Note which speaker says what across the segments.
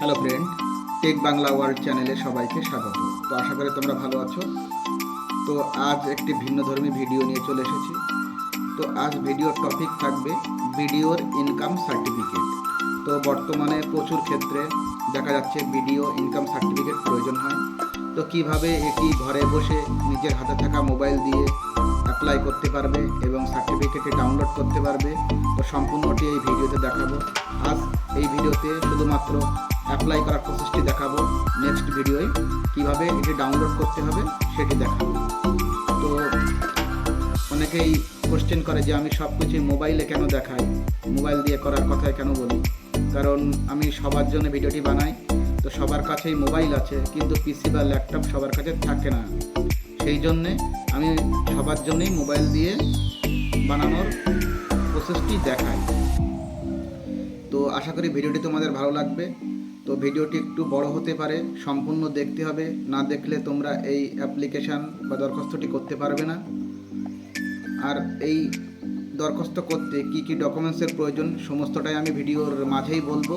Speaker 1: Hello friend tech Bangla world চ্যানেলে সবাইকে স্বাগত। তো আশা করি তোমরা ভালো আছো। তো আজ একটি ভিন্ন ধর্মী ভিডিও নিয়ে চলে এসেছি। তো আজ ভিডিওর টপিক থাকবে ভিডিওর ইনকাম সার্টিফিকেট তো বর্তমানে প্রচুর ক্ষেত্রে দেখা যাচ্ছে ভিডিও ইনকাম সার্টিফিকেট প্রয়োজন হয়। তো কীভাবে এটি ঘরে বসে নিজের হাতে থাকা মোবাইল দিয়ে অ্যাপ্লাই করতে পারবে এবং সার্টিফিকেটে ডাউনলোড করতে পারবে, তো সম্পূর্ণটি এই ভিডিওতে দেখাবো। আজ এই ভিডিওতে শুধুমাত্র অ্যাপ্লাই করার প্রসেসটি দেখাবো নেক্সট ভিডিওয় কীভাবে এটি ডাউনলোড করতে হবে সেটি দেখাবো। তো অনেকেই কোশ্চেন করে যে আমি সব কিছুই মোবাইলে কেন দেখাই? মোবাইল দিয়ে করার কথাই কেন বলি? কারণ আমি সবার জন্য ভিডিওটি বানাই, তো সবার কাছেই মোবাইল আছে, কিন্তু পিসি বা ল্যাপটপ সবার কাছে থাকে না। সেই জন্যে আমি সবার জন্যই মোবাইল দিয়ে বানানোর প্রসেসটি দেখাই। তো আশা করি ভিডিওটি তোমাদের ভালো লাগবে। তো ভিডিওটি একটু বড় হতে পারে, সম্পূর্ণ দেখতে হবে, না দেখলে তোমরা এই অ্যাপ্লিকেশান বা দরখাস্তটি করতে পারবে না। আর এই দরখাস্ত করতে কি কি ডকুমেন্টসের প্রয়োজন সমস্তটাই আমি ভিডিওর মাঝেই বলব।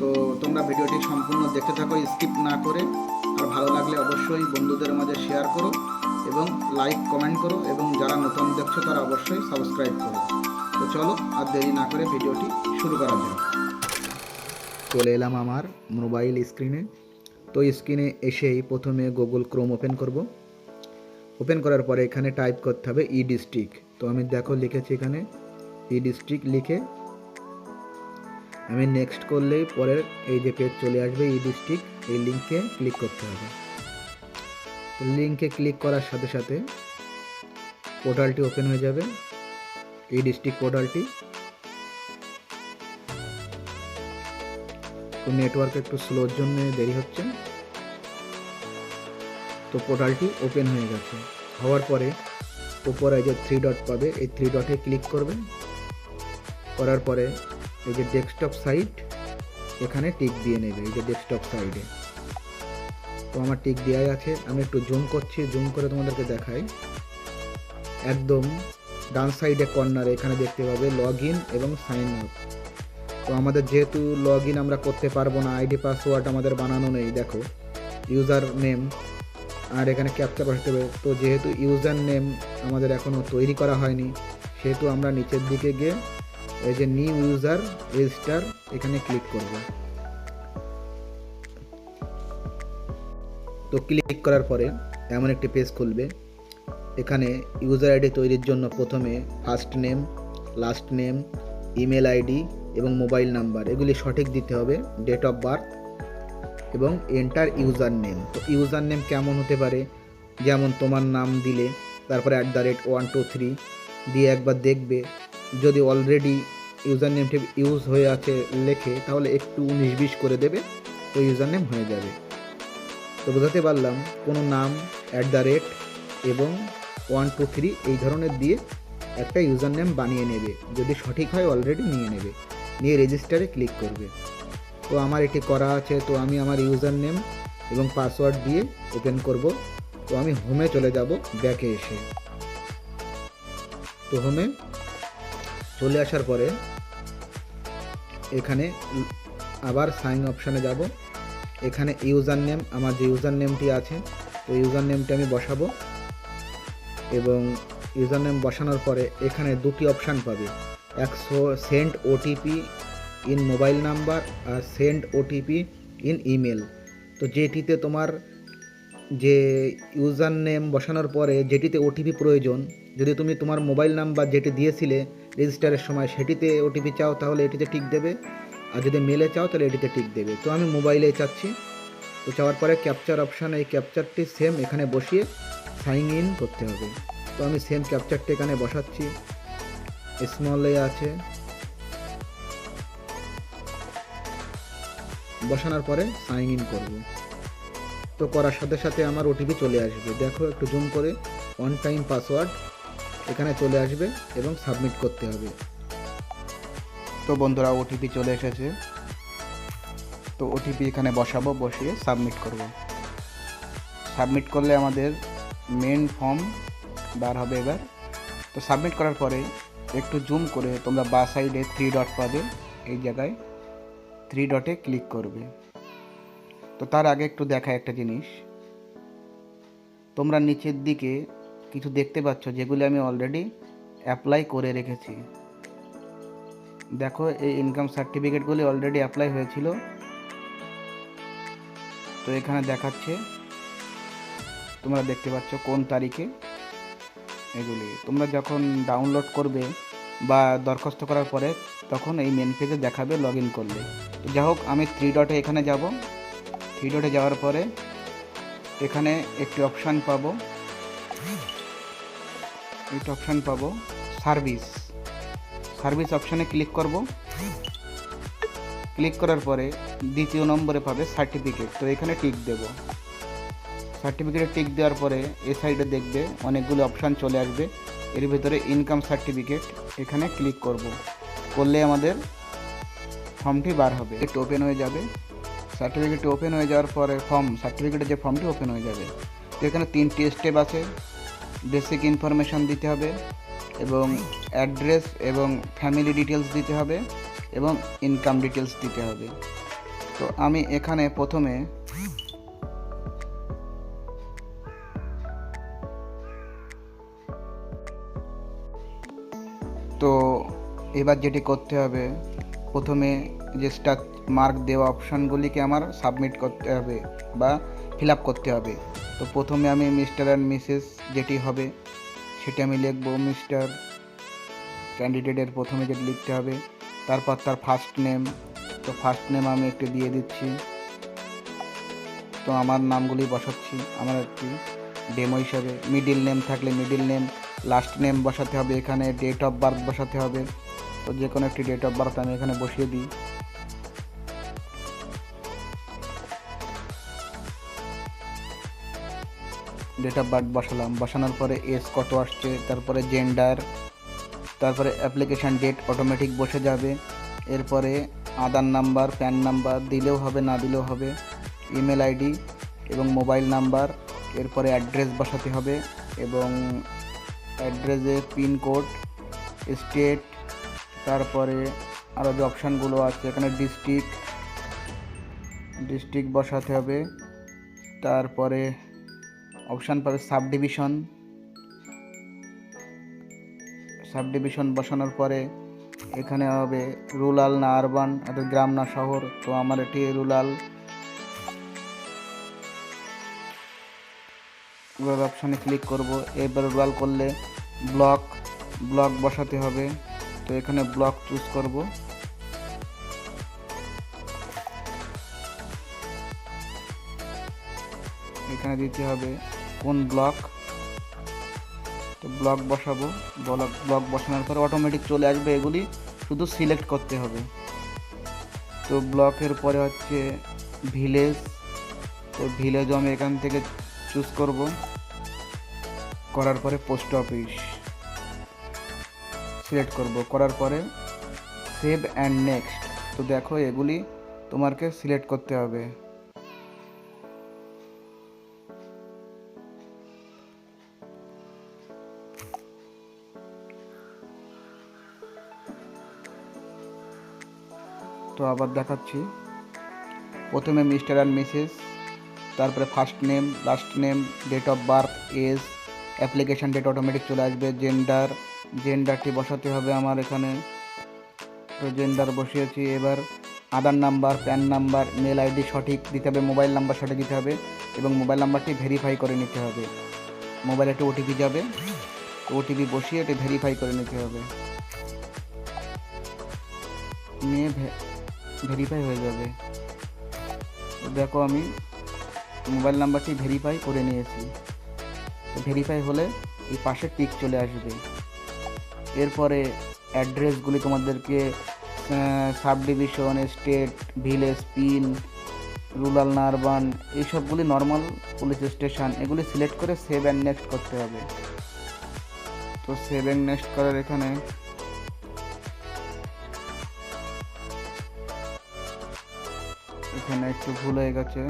Speaker 1: তো তোমরা ভিডিওটি সম্পূর্ণ দেখতে থাকো স্কিপ না করে। আর ভালো লাগলে অবশ্যই বন্ধুদের মাঝে শেয়ার করো এবং লাইক কমেন্ট করো এবং যারা নতুন দেখছ তারা অবশ্যই সাবস্ক্রাইব করো। তো চলো, আর দেরি না করে ভিডিওটি শুরু করা যাক। চলে এলাম আমার মোবাইল স্ক্রিনে। তো স্ক্রিনে এসেই প্রথমে গুগল ক্রোম ওপেন করব। ওপেন করার পরে এখানে টাইপ করতে হবে ই ডিস্ট্রিক্ট তো আমি দেখো লিখেছি এখানে ই ডিস্ট্রিক্ট লিখে। আমি নেক্সট করলেই পরের এই যে পেজ চলে আসবে ই ডিস্ট্রিক্ট এই লিঙ্কে ক্লিক করতে হবে। তো লিঙ্কে ক্লিক করার সাথে সাথে পোর্টালটি ওপেন হয়ে যাবে। ই ডিস্ট্রিক্ট পোর্টালটি তো নেটওয়ার্ক একটু স্লোর জন্য দেরি হচ্ছে। তো পোর্টালটি ওপেন হয়ে গেছে। হওয়ার পরে উপরে যে থ্রি ডট পাবে। এই থ্রি ডটে ক্লিক করবে করার পরে এই যে ডেস্কটপ সাইট এখানে টিক দিয়ে নেবে এই যে ডেস্কটপ সাইডে তো আমার টিক দেওয়াই আছে। আমি একটু জুম করছি। জুম করে তোমাদেরকে দেখাই। একদম ডান সাইডে কর্নারে এখানে দেখতে পাবে লগ ইন এবং সাইন আপ তো আমাদের যেহেতু লগ ইন আমরা করতে পারব না আইডি পাসওয়ার্ড আমাদের বানানো নেই, দেখো ইউজার নেম আর এখানে ক্যাপচার বসাতে হবে। তো যেহেতু ইউজার নেম আমাদের এখনও তৈরি করা হয়নি, সেহেতু আমরা নিচের দিকে গিয়ে এই যে নিউ ইউজার রেজিস্টার এখানে ক্লিক করব। তো ক্লিক করার পরে এমন একটি পেজ খুলবে, এখানে ইউজার আইডি তৈরির জন্য প্রথমে first name last name email ID এবং মোবাইল নাম্বার, এগুলি সঠিক দিতে হবে ডেট অফ বার্থ এবং এন্টার ইউজার নেম তো ইউজার নেম কেমন হতে পারে? যেমন তোমার নাম দিলে, তারপরে at the rate one two three দিয়ে একবার দেখবে। যদি অলরেডি ইউজার নেমটি ইউজ হয়ে আছে লেখে, তাহলে একটু উনিশ বিশ করে দেবে, তো ইউজার নেম হয়ে যাবে। তো বোঝাতে পারলাম, কোনো নাম অ্যাট দ্য রেট এবং ওয়ান টু থ্রি এই ধরনের দিয়ে একটা ইউজার নেম বানিয়ে নেবে। যদি সঠিক হয় অলরেডি নিয়ে নেবে। নিয়ে রেজিস্টারে ক্লিক করবে। তো আমার এটি করা আছে, তো আমি আমার ইউজার নেম এবং পাসওয়ার্ড দিয়ে ওপেন করব। তো আমি হোমে চলে যাব ব্যাকে এসে। তো হোমে চলে আসার পরে এখানে আবার সাইন অপশানে যাব। এখানে ইউজার নেম আমার যে ইউজার নেমটি আছে, তো ইউজার নেমটি আমি বসাবো। এবং ইউজার নেম বসানোর পরে এখানে দুটি অপশান পাবে। একশো send OTP in mobile number R send OTP in email তো যেটিতে তোমার যে ইউজার নেম বসানোর পরে যেটিতে ওটিপি প্রয়োজন, যদি তুমি তোমার মোবাইল নাম্বার যেটি দিয়েছিলে রেজিস্টারের সময় সেটিতে ওটিপি চাও তাহলে এটিতে টিক দেবে। আর যদি মেলে চাও তাহলে এটিতে টিক দেবে। তো আমি মোবাইলে চাচ্ছি। তো চাওয়ার পরে ক্যাপচার অপশান এই ক্যাপচারটি সেম এখানে বসিয়ে সাইন ইন করতে হবে। তো আমি সেম ক্যাপচারটি এখানে বসাচ্ছি। স্মলে আছে। বসানোর পরে সাইন ইন করব। তো করার সাথে সাথে আমার ওটিপি চলে আসবে। দেখো একটু জুম করে ওয়ান টাইম পাসওয়ার্ড এখানে চলে আসবে এবং সাবমিট করতে হবে। তো বন্ধুরা ওটিপি চলে এসেছে। তো ওটিপি এখানে বসাবো, বসিয়ে সাবমিট করব। সাবমিট করলে আমাদের মেন ফর্ম বার হবে এবার। তো সাবমিট করার পরে একটু জুম করে তোমরা বা সাইডে থ্রি ডট পাবে, এই জায়গায় থ্রি ডটে ক্লিক করবে। তো তার আগে একটু দেখা একটা জিনিস। তোমরা নিচের দিকে কিছু দেখতে পাচ্ছ যেগুলি আমি অলরেডি অ্যাপ্লাই করে রেখেছি। দেখো, এই ইনকাম সার্টিফিকেটগুলি অলরেডি অ্যাপ্লাই হয়েছিল। তো এখানে দেখাচ্ছে, তোমরা দেখতে পাচ্ছ কোন তারিখে। এগুলি। তোমরা যখন ডাউনলোড করবে বা দরখাস্ত করার পরে তখন এই মেন পেজে দেখাবে লগ ইন করলে। তো যাই হোক, আমি থ্রি ডটে এখানে যাব। থ্রি ডটে যাওয়ার পরে এখানে একটি অপশান পাবো। একটা অপশান পাবো সার্ভিস সার্ভিস অপশানে ক্লিক করব। ক্লিক করার পরে দ্বিতীয় নম্বরে পাবে সার্টিফিকেট তো এখানে টিক দেব। সার্টিফিকেটে টিক দেওয়ার পরে এ সাইডে দেখবে অনেকগুলো অপশান চলে আসবে। এর ভিতরে ইনকাম সার্টিফিকেট এখানে ক্লিক করব। করলে আমাদের ফর্মটি বার হবে। একটু ওপেন হয়ে যাবে। সার্টিফিকেটটি ওপেন হয়ে যাওয়ার পরে ফর্ম সার্টিফিকেটের যে ফর্মটি ওপেন হয়ে যাবে। তো এখানে তিনটি স্টেপ আছে। বেসিক ইনফরমেশান দিতে হবে এবং অ্যাড্রেস এবং ফ্যামিলি ডিটেলস দিতে হবে এবং ইনকাম ডিটেলস দিতে হবে। তো আমি এখানে প্রথমে তো এবার যেটি করতে হবে, প্রথমে যে স্টার মার্ক দেওয়া অপশানগুলিকে আমার সাবমিট করতে হবে বা ফিল আপ করতে হবে। তো প্রথমে আমি মিস্টার অ্যান্ড মিসেস যেটি হবে, সেটি আমি লিখব মিস্টার ক্যান্ডিডেটের প্রথমে যেটি লিখতে হবে, তারপর তার ফার্স্ট নেম তো ফার্স্ট নেম আমি একটু দিয়ে দিচ্ছি। তো আমার নামগুলি বসাচ্ছি, আমার একটি ডেমো হিসাবে মিডিল নেম থাকলে মিডিল নেম লাস্ট নেম বসাতে হবে, এখানে ডেট অফ বার্থ বসাতে হবে। তো যে কোনো একটি ডেট অফ বার্থ আমি এখানে বসিয়ে দিই। ডেট অফ বার্থ বসালাম। বসানোর পরে এজ কত আসছে, তারপরে জেন্ডার তারপরে অ্যাপ্লিকেশান ডেট অটোমেটিক বসে যাবে। এরপরে আধার নাম্বার প্যান নাম্বার দিলেও হবে, না দিলেও হবে। ইমেল আইডি এবং মোবাইল নাম্বার এরপরে অ্যাড্রেস বসাতে হবে এবং অ্যাড্রেসে পিনকোড, স্টেট, তারপরে আরও যে অপশানগুলো আছে, এখানে ডিস্ট্রিক্ট ডিস্ট্রিক্ট বসাতে হবে। তারপরে অপশান পাবে সাব ডিভিশন সাব ডিভিশন বসানোর পরে এখানে হবে রুরাল না আরবান, অর্থাৎ গ্রাম না শহর। তো আমার এটি রুরাল। রুরাল অপশানে ক্লিক করব। এবার রুরাল করলে ব্লক ব্লক বসাতে হবে। তো এখানে ব্লক চুজ করব। এখানে দিতে হবে কোন ব্লক তো ব্লক বসাবো। ব্লক ব্লক বসানোর পরে অটোমেটিক চলে আসবে এগুলি। শুধু সিলেক্ট করতে হবে। তো ব্লকের পরে হচ্ছে ভিলেজ তো ভিলেজও আমি এখান থেকে চুজ করব। করার পরে পোস্ট অফিস সিলেক্ট করব। করার পরে সেভ অ্যান্ড নেক্সট তো দেখো এগুলি তোমাকে সিলেক্ট করতে হবে। তো আবার দেখাচ্ছি। প্রথমে মিস্টার অ্যান্ড মিসেস তারপরে first name last name date of birth age application date automatic চলে আসবে জেন্ডার জেন্ডারটি বসাতে হবে আমার এখানে। তো জেন্ডার বসিয়েছি, এবার Aadhaar number PAN number mail ID সঠিক দিতে হবে মোবাইল নাম্বার সঠিক দিতে হবে এবং মোবাইল নাম্বারটি ভেরিফাই করে নিতে হবে। মোবাইলে একটি ওটিপি যাবে ওটিপি বসিয়ে এটি ভেরিফাই করে নিতে হবে। নিয়ে ভেরিফাই হয়ে যাবে। দেখো আমি মোবাইল নাম্বারটি ভেরিফাই করে নিয়েছি। ভেরিফাই হলে এই পাশে টিক চলে আসবে। এরপরে অ্যাড্রেসগুলি তোমাদেরকে sub division state village pin rural urban এইসবগুলি normal police station এগুলি সিলেক্ট করে সেভ অ্যান্ড নেক্সট করতে হবে। তো সেভ অ্যান্ড নেক্সট করার এখানে এখানে একটু ভুল হয়ে গেছে।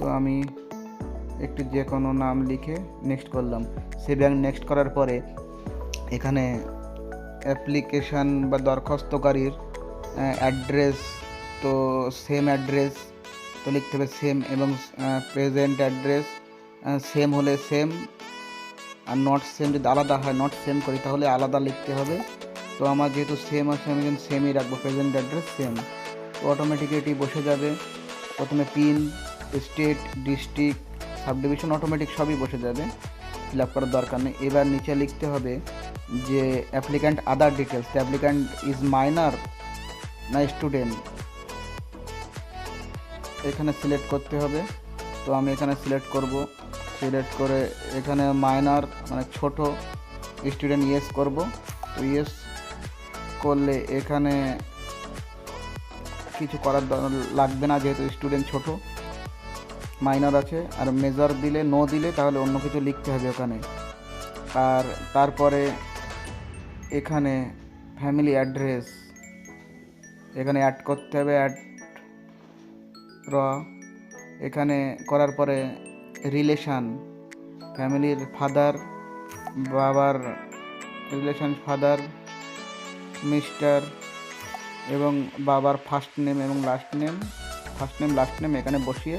Speaker 1: তো আমি একটি যে কোনো নাম লিখে নেক্সট করলাম। সে ব্যাংক নেক্সট করার পরে এখানে অ্যাপ্লিকেশান বা দরখাস্তকারীর অ্যাড্রেস তো সেম অ্যাড্রেস তো লিখতে হবে সেম এবং প্রেজেন্ট অ্যাড্রেস সেম হলে সেম আর নট সেম যদি আলাদা হয় নট সেম করি, তাহলে আলাদা লিখতে হবে। তো আমার যেহেতু সেম আছে, আমি সেমই রাখব প্রেজেন্ট অ্যাড্রেস সেম তো অটোমেটিক এটি বসে যাবে। প্রথমে pin state, district sub division automatic সবই বসে যাবে। ফিল আপ করার দরকার নেই। এবার নিচে লিখতে হবে যে applicant other details applicant is minor না স্টুডেন্ট এখানে সিলেক্ট করতে হবে। তো আমি এখানে সিলেক্ট করব। সিলেক্ট করে এখানে মাইনার মানে ছোট স্টুডেন্ট ইয়েস করব। তো ইয়েস করলে এখানে কিছু করার লাগবে না, যেহেতু স্টুডেন্ট ছোট। মাইনর আছে, আর মেজর দিলে নো দিলে তাহলে অন্য কিছু লিখতে হবে ওখানে। আর তারপরে এখানে ফ্যামিলি অ্যাড্রেস এখানে অ্যাড করতে হবে অ্যাড র। এখানে করার পরে রিলেশান ফ্যামিলির ফাদার বাবার রিলেশান ফাদার মিস্টার এবং বাবার ফার্স্ট নেম এবং last name first name last name এখানে বসিয়ে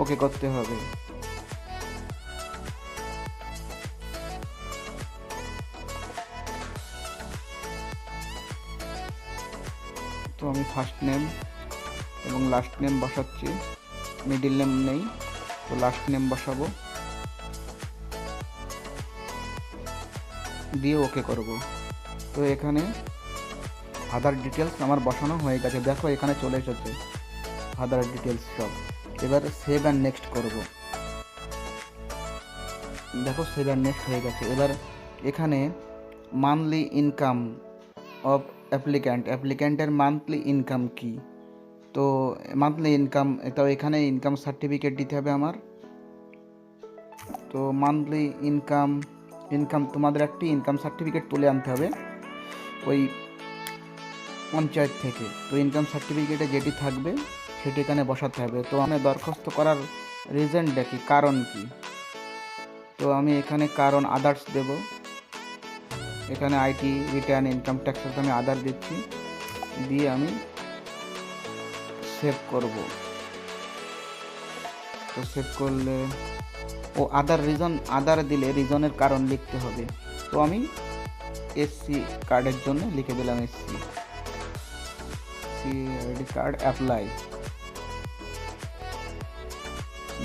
Speaker 1: ওকে করতে হবে। তো আমি ফার্স্ট নেম এবং লাস্ট নেম বসাচ্ছি। মিডিল নেম নেই, তো লাস্ট নেম বসাবো। দিয়ে ওকে করব। তো এখানে আধার ডিটেলস আমার বসানো হয়ে গেছে। দেখো এখানে চলে এসেছে। আধার ডিটেলস সব। এবার সেভ অ্যান্ড নেক্সট করব। দেখো সেভ অ্যান্ড নেক্সট হয়ে গেছে। এবার এখানে মান্থলি ইনকাম অফ অ্যাপ্লিক্যান্ট অ্যাপ্লিক্যান্টের মান্থলি ইনকাম কি? তো মান্থলি ইনকাম তো এখানে ইনকাম সার্টিফিকেট দিতে হবে আমার। তো মান্থলি ইনকাম ইনকাম তোমাদের একটি ইনকাম সার্টিফিকেট তুলে আনতে হবে ওই পঞ্চায়েত থেকে। তো ইনকাম সার্টিফিকেটে যেটি থাকবে সেটি এখানে বসাতে হবে। তো আমি দরখাস্ত করার রিজনটা কি? কারণ কি? তো আমি এখানে কারণ আদার্স দেব। এখানে আইটি রিটার্ন ইনকাম ট্যাক্সের আমি আদার দিচ্ছি। দিয়ে আমি সেভ করব। তো সেভ করলে, ও আদার রিজন আদার দিলে রিজনের কারণ লিখতে হবে। তো আমি এসসি কার্ডের জন্য লিখে দিলাম SC C ID card apply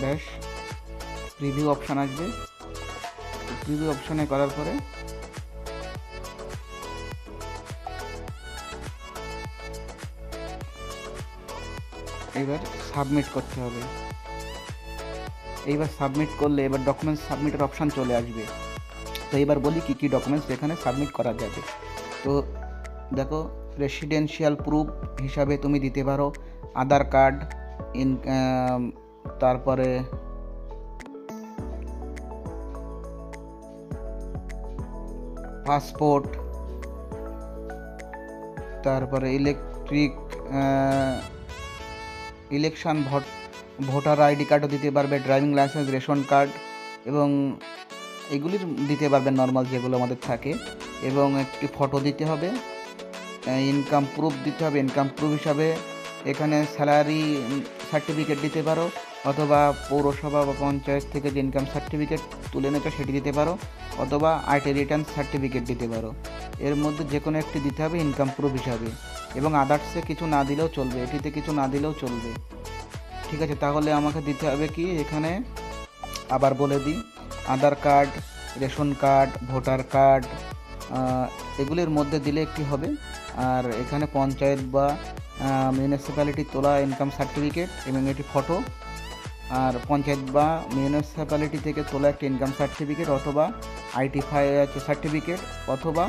Speaker 1: ব্যাস প্রিভিউ অপশান আসবে। প্রিভিউ অপশানে করার পরে এবার সাবমিট করতে হবে। এইবার সাবমিট করলে এবার ডকুমেন্টস সাবমিটের অপশান চলে আসবে। তো এবার বলি কী কী ডকুমেন্টস এখানে সাবমিট করা যাবে। তো দেখো রেসিডেন্সিয়াল প্রুফ হিসাবে তুমি দিতে পারো, আধার কার্ড ইন তারপরে পাসপোর্ট, তারপরে electric election vote, voter ID কার্ডও দিতে পারবে, ড্রাইভিং লাইসেন্স, রেশন কার্ড এবং এগুলির দিতে পারবে নর্মাল যেগুলো আমাদের থাকে এবং একটি ফটো দিতে হবে ইনকাম প্রুফ দিতে হবে ইনকাম প্রুফ হিসাবে এখানে স্যালারি সার্টিফিকেট দিতে পারো। অথবা পৌরসভা বা পঞ্চায়েত থেকে যে ইনকাম সার্টিফিকেট তুলে এনেছো সেটি দিতে পারো, অথবা আইটি রিটার্ন সার্টিফিকেট দিতে পারো। এর মধ্যে যে কোনো একটি দিতে হবে ইনকাম প্রুফ হিসাবে। এবং আদার্সে কিছু না দিলেও চলবে, এটিতে কিছু না দিলেও চলবে। ঠিক আছে, তাহলে আমাকে দিতে হবে কি? এখানে আবার বলে দিই, Aadhaar card, ration card, voter card এগুলির মধ্যে দিলে একটি হবে। আর এখানে পঞ্চায়েত বা মিউনিসিপ্যালিটি তোলা ইনকাম সার্টিফিকেট এবং এটি ফটো আর পঞ্চায়েত বা মিউনিসিপ্যালিটি থেকে তোলা একটি ইনকাম সার্টিফিকেট অথবা আইটি সার্টিফিকেট অথবা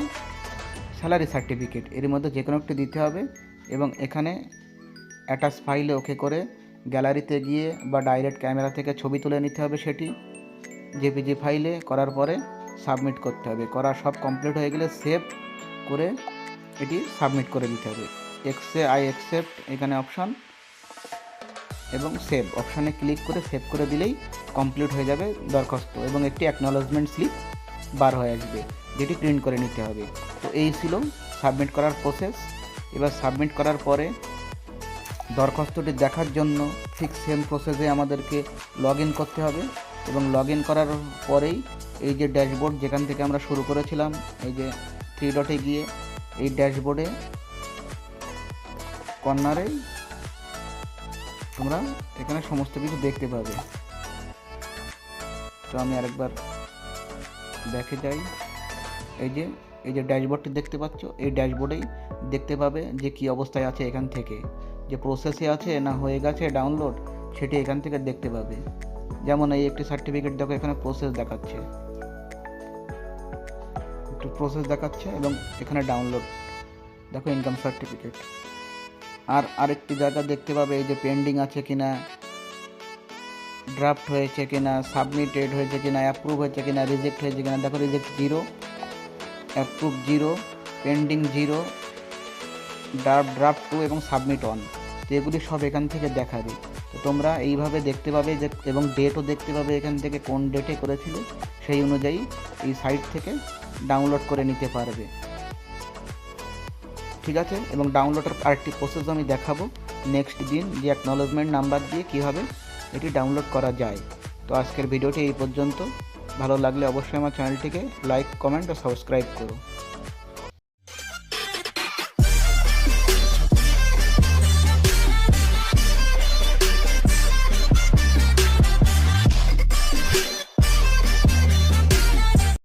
Speaker 1: স্যালারি সার্টিফিকেট এর মধ্যে যে কোনো একটি দিতে হবে এবং এখানে অ্যাটাচ ফাইলে ওকে করে গ্যালারিতে গিয়ে বা ডাইরেক্ট ক্যামেরা থেকে ছবি তুলে নিতে হবে সেটি। জেপিজি ফাইলে করার পরে সাবমিট করতে হবে। করা সব কমপ্লিট হয়ে গেলে সেভ করে এটি সাবমিট করে দিতে হবে। এক্সে আই অ্যাকসেপ্ট এখানে অপশান এবং সেভ অপশানে ক্লিক করে সেভ করে দিলেই কমপ্লিট হয়ে যাবে দরখাস্ত এবং একটি অ্যাকনোলজমেন্ট স্লিপ বার হয়ে আসবে, যেটি প্রিন্ট করে নিতে হবে। তো এই ছিল সাবমিট করার প্রসেস এবার সাবমিট করার পরে দরখাস্তটি দেখার জন্য ঠিক সেম প্রসেসে আমাদেরকে লগ ইন করতে হবে এবং লগ ইন করার পরেই এই যে ড্যাশবোর্ড যেখান থেকে আমরা শুরু করেছিলাম, এই যে থ্রি ডটে গিয়ে এই ড্যাশবোর্ডে কর্নারেই তোমরা এখানে সমস্ত কিছু দেখতে পাবে। তো আমি আরেকবার দেখে যাই। এই যে এই যে ড্যাশবোর্ডটি দেখতে পাচ্ছ, এই ড্যাশবোর্ডেই দেখতে পাবে যে কি অবস্থায় আছে এখান থেকে। যে প্রসেসে আছে না হয়ে গেছে ডাউনলোড সেটি এখান থেকে দেখতে পাবে। যেমন এই একটি সার্টিফিকেট দেখো, এখানে প্রসেস দেখাচ্ছে। একটু প্রসেস দেখাচ্ছে এবং এখানে ডাউনলোড দেখো ইনকাম সার্টিফিকেট আর আরেকটি জায়গা দেখতে পাবে, এই যে পেন্ডিং আছে কিনা ড্রাফট হয়েছে কিনা সাবমিটেড হয়েছে কিনা অ্যাপ্রুভ হয়েছে কিনা রিজেক্ট হয়েছে কিনা, দেখো reject zero approve zero pending zero draft draft two এবং সাবমিট অন তো এগুলি সব এখান থেকে দেখাবে। তো তোমরা এইভাবে দেখতে পাবে যে, এবং ডেটও দেখতে পাবে এখান থেকে কোন ডেটে করেছিলে, সেই অনুযায়ী এই সাইট থেকে ডাউনলোড করে নিতে পারবে। ঠিক আছে? এবং ডাউনলোডের আরেকটি প্রসেস আমি দেখাবো। নেক্সট দিন যে অ্যাকনোলেজমেন্ট নাম্বার দিয়ে কীভাবে এটি ডাউনলোড করা যায়। তো আজকের ভিডিওটি এই পর্যন্ত। ভালো লাগলে অবশ্যই আমার চ্যানেলটিকে লাইক কমেন্ট ও সাবস্ক্রাইব করো।